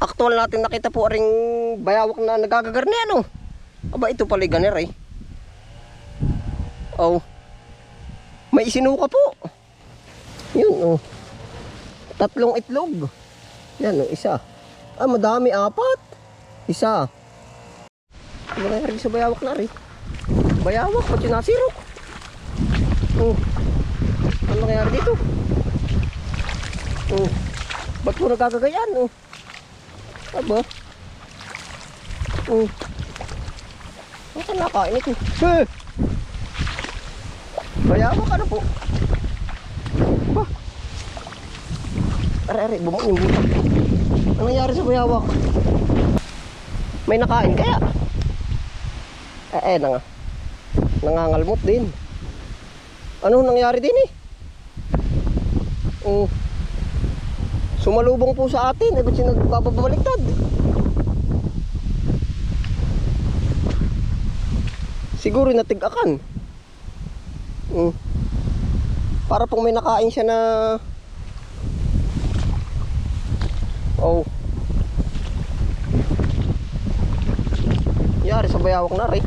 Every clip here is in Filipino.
Aktual natin nakita po ring bayawak na nagagagar. Ano. Aba ito pala yung ganir eh. Oh. May isinuka po. Yun oh. Tatlong itlog. Yan oh, isa. Ah, madami apat. Isa. Ano nangyari sa bayawak na rin? Bayawak, pati nasirok. Oh. Ano nangyari dito? Oh. Ba't po nagkakagayan? Oh. Aba. Oh. Ang ka nakainit eh. Hey! Bayama ka ano na po. Ba? Are, are, bumaon mo. Ano nangyari sa bayawak? May nakain kaya? Eh, eh, nanga. Nangangalmot din. Ano nangyari din eh? Oh. Sumalubong po sa atin. Eh, ba't siya nagpapabaliktad? Siguro natigakan. Hmm. Para pong may nakain siya na... Oh. Yari sa bayawak na rin.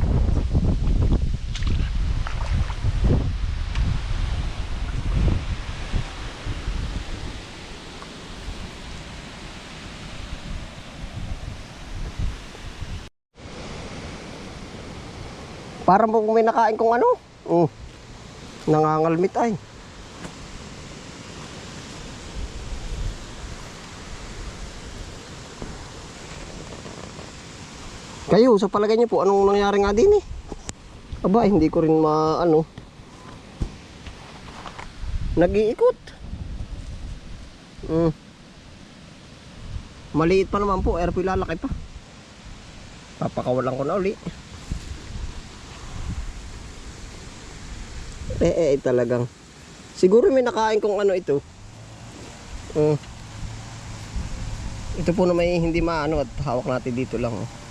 Parang po may nakain kung ano. Oh. Nangangalmit ay. Kayo, sa palagay niyo po, anong nangyari nga din eh? Aba, hindi ko rin maano. Nag-iikot. Mm. Maliit pa naman po, airpo lalaki pa. Papakawalan ko na uli. Eh, eh talagang. Siguro may nakain kung ano ito. Uh, ito po na may hindi maano at hawak natin dito lang. Oh.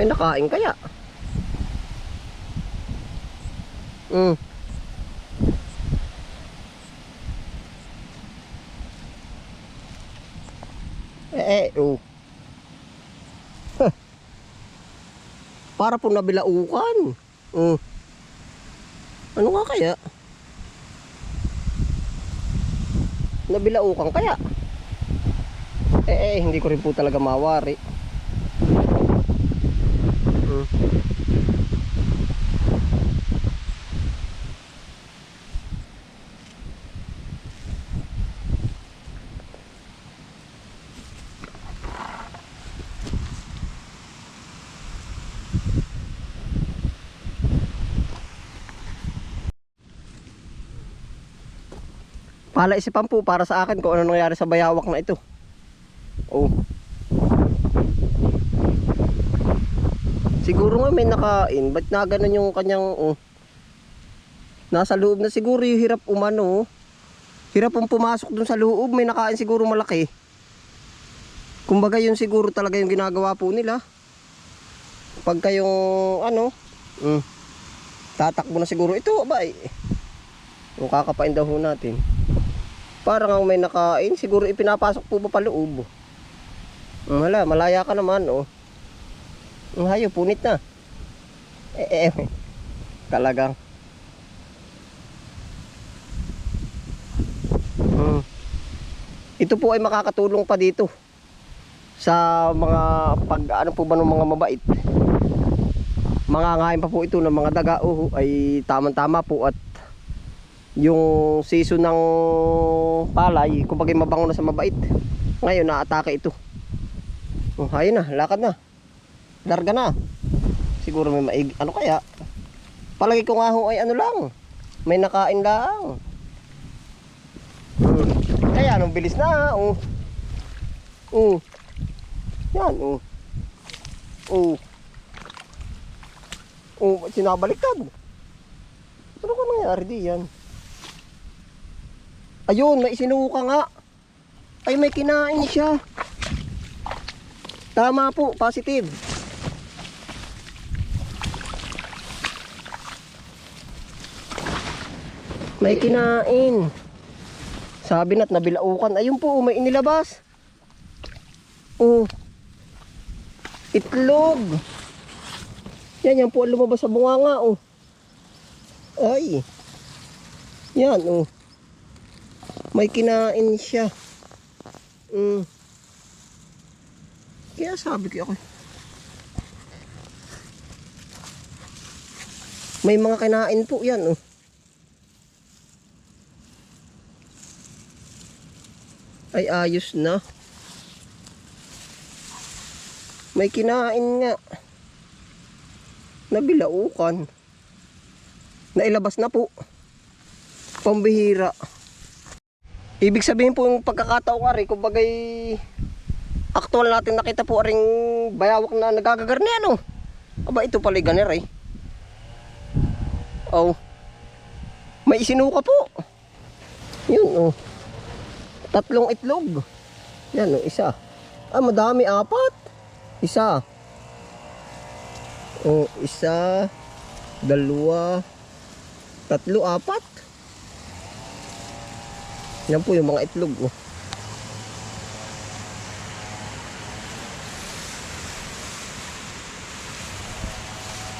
May nakain kaya? Mm. Eh, eh, oh. Huh. Para po nabilaukan. Mm. Ano nga kaya? Nabilaukan kaya? Eh, eh, hindi ko rin po talaga mawari. Mm. Palaisipan po para sa akin kung ano nangyari sa bayawak na ito. Oh. Siguro nga may nakain. Ba't na ganun yung kanyang... Oh. Nasa loob na siguro yung hirap umano. Oh. Hirap ang pumasok dun sa loob. May nakain siguro malaki. Kumbaga yun siguro talaga yung ginagawa po nila. Pagka yung ano... Mm, tatakbo na siguro. Ito ba eh. Yung kakapain daw natin. Parang ang may nakain. Siguro ipinapasok po ba paloob. Oh. Hmm, Hala, malaya ka naman oh. Ang hayo, punit na. Eh, eh, eh, talagang. Hmm. Ito po ay makakatulong pa dito sa mga pag ano po ba ng mga mabait. Mangangain pa po ito ng mga daga oh, ay tamang-tama po at yung season ng palay, kumbaga mabango na sa mabait. Ngayon, naatake ito. Oh, ayun na, lakad na. Larga na. Siguro may maig... Ano kaya? Palagi ko nga ho ay ano lang. May nakain lang. Kaya nung bilis na. Oh. Oh. Yan. Oh. Oh. Oh. Sinabaliktad. Ano ko nangyari di yan? Ayun, may isinuka nga. Ay, may kinain siya. Tama po, positive. May kinain. Sabi na't nabilaukan. Ayun po, may inilabas. Oh. Itlog. Yan, yan po ang lumabas sa bunganga, oh. Ay. Yan, oh. May kinain siya. Mm. Kaya sabi ko ako. May mga kinain po yan, oh. Ay, ayos na. May kinain nga. Nabilaukan. Nailabas na po. Pambihira. Ibig sabihin po yung pagkakataong ari, kung bagay aktual natin nakita po aring bayawak na nagagagar na ano. Aba ito pala ganer eh. Oh. May isinuka po. Yun oh. Tatlong itlog. Yan oh, isa. Ah, madami apat. Isa. Oh, isa, dalawa, tatlo, apat. Yan po yung mga itlog. Oh.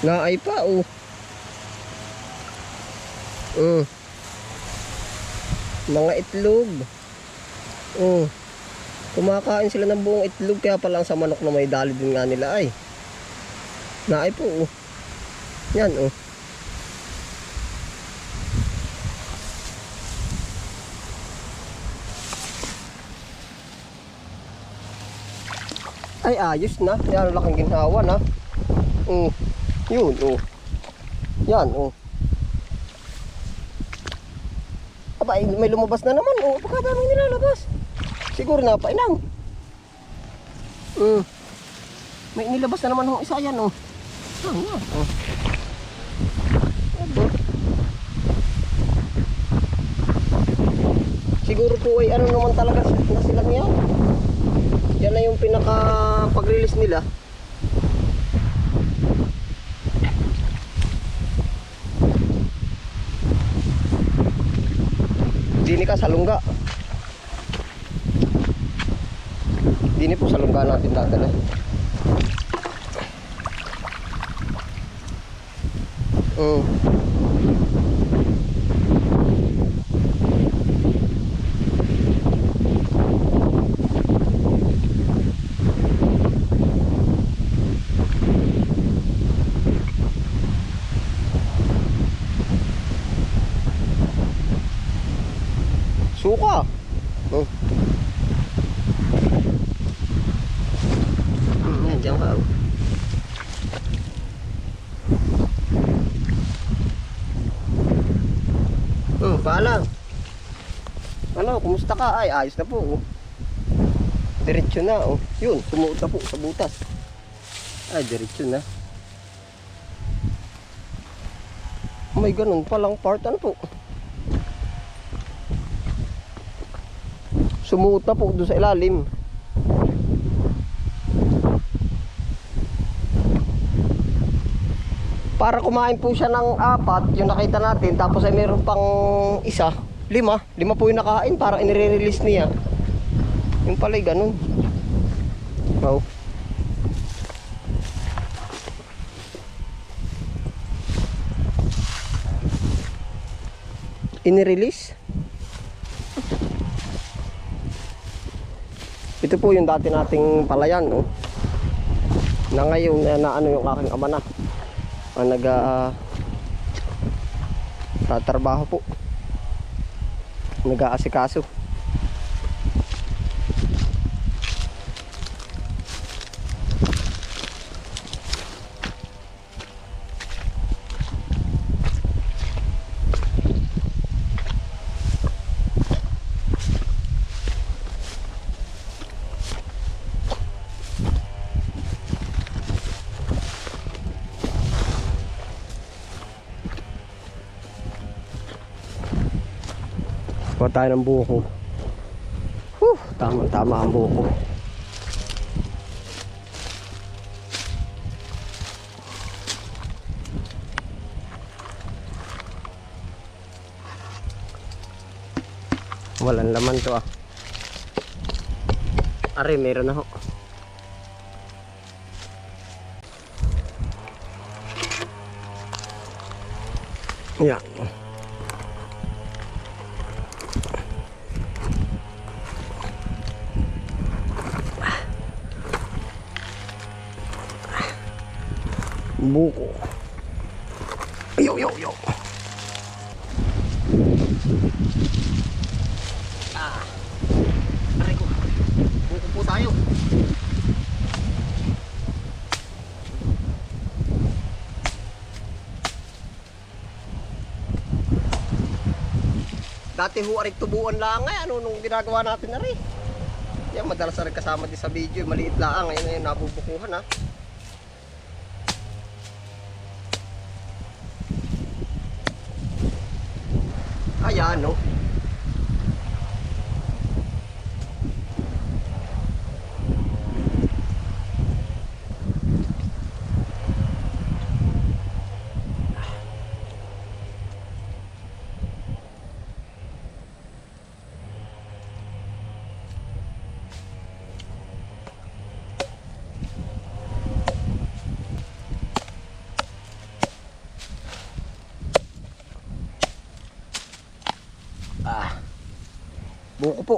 Naay pa, oh. Mm. Mga itlog. Oh. Kumakain sila ng buong itlog kaya pala sa manok na may dali din nga nila ay. Naay po, oh. Yan, oh. Ay, ayos na. Yan, laking ginhawa na. Mm. Yun, oh. Yan, oh. Aba, ay, may lumabas na naman, oh. Baka daming nilalabas. Siguro na, painang. Mm. May nilabas na naman ng isa yan, oh. Ah, yan, oh. Aba. Siguro po ay ano naman talaga na sila yan. Yan na yung pinaka pag-release nila. Dini ka sa lungga. Dini po sa lungga natin dadala. Mm. Suka. Oh. Hmm, yan, dyan ka. oh. Hmm, paalam. Ano, kumusta ka? Ay, ayos na po. Oh. Diretso na. Oh. Yun, sumuot na po sa butas. Ay, diretso na. May ganun palang part. Ano po? Sumuot na po doon sa ilalim. Para kumain po siya ng apat, yung nakita natin, tapos ay meron pang isa, lima. Lima po yung nakain, para inire-release niya. Yung pala'y ganun. Wow. Inirelease? Ito po yung dati nating palayan, oh. Na ngayon, na, na ano yung aking ama na. Ang nag ah, tatrabaho po. Nag-aasikaso. Kuha tayo ng buko. Whew, tama-tama ang buko. Walang laman to ah. Are, meron na ho. Buko. Yo, yo, yo. Ah. Aray ko. Buko po tayo. Dati ho aray tubuan lang ay ano nung ginagawa natin na rin. Yan madalas na rin kasama din sa video, maliit lang ngayon ngayon nabubukuhan ha. No. Ah. Buko po.